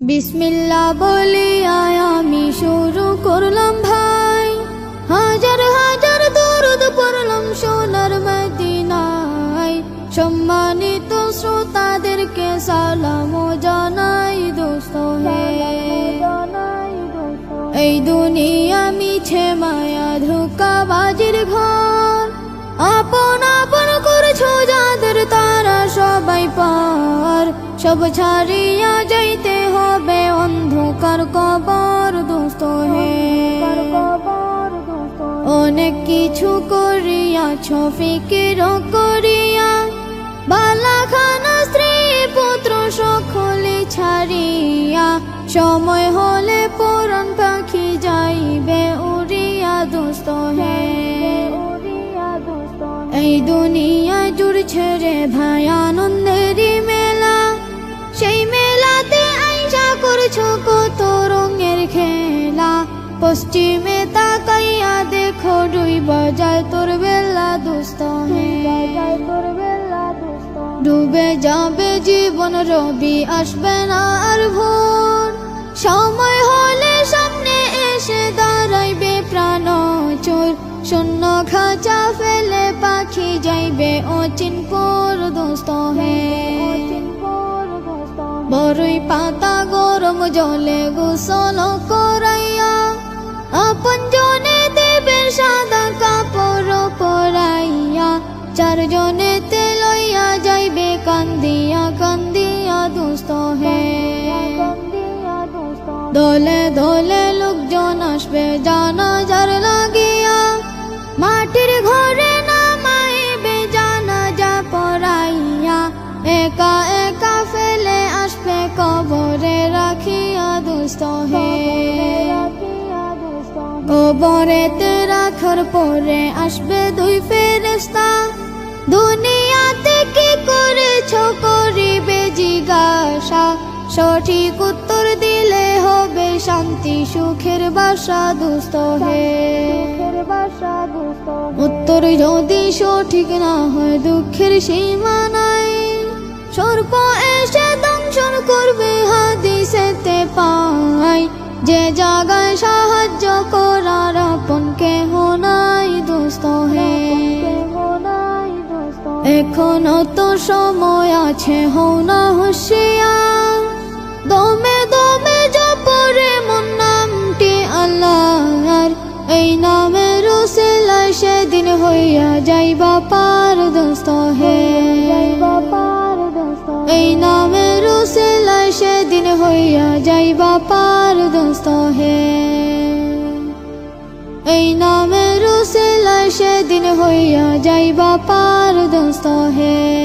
বিসমিল্লা বলে আমি শুরু করলাম ভাই। হাজার হাজার দরুদ পড়লাম সোনার মদিনায়। সম্মানিত শ্রোতাদেরকে সালাম জানাই, দোস্ত হে। এই দুনিয়া মিছে মায়া ধোকা বাজির ঘর। আপন আপন করছ যাদের তারা সবাই পার। সব ছাড়িয়া যাইতে অন্ধকার কবর দোস্ত হে। অনেক কিছু করিয়াছ ফিকির করিয়া, বালাখানা স্ত্রী পুত্র সকলে ছাড়িয়া, সময় হলে পরন পাখি যাইবে উড়িয়া দোস্ত হে। এই দুনিয়া জুড়ছে রে ভাই আনন্দেরই পশ্চিমে তাকাইয়া দেখো দুই বাজায় তোর বেলা দোস্ত ডুবে যাবে জীবন, রবি আসবে না আর ভোর। সময় হলে সামনে এসে দাঁড়াইবে প্রাণ চোর। শূন্য খাঁচা ফেলে পাখি যাইবে অচিন পর দোস্ত হে। বড়ই পাতা গরম জলে গোসল করাইয়া আপন জনে দেবের সাদা কাপড় পরাইয়া চারজনে তে লইয়া যাইবে কান্দিয়া কান্দিয়া দুস্ত হে। দলে দলে লোকজন আসবে, জানা যার লাগিয়া। মাটির ঘরে নামাইবে, জানা যা পড়াইয়া একা একা ফেলে আসবে, কবরে রাখিয়া দুস্ত হে। কবরেতে রাখার পরে আসবে দুই ফেরেস্তা দুনিয়াতে কি করেছ করিবে জিজ্ঞাসা। সঠিক উত্তর দিলে হবে শান্তি, সুখের বাসা দুস্থ হে। উত্তর যদি সঠিক না হয়, দুঃখের সীমা নাই। সর্প এসে দংশন করবে হাদিসেতে পাই যে জায়গায় সাহায্য করার এখনও তো সময় আছে, হও না হুশিয়ার। দমে দমে জপরে মন, নামটি আল্লাহর। এই নামের সেলাই সেদিন হইয়া যাইবা পার দোস্ত হে। এই নামের সেলাই সেদিন হইয়া যাইবা পার দোস্ত হে। এই সেলাই সেদিন হইয়া যাইবা পার দোস্ত হে।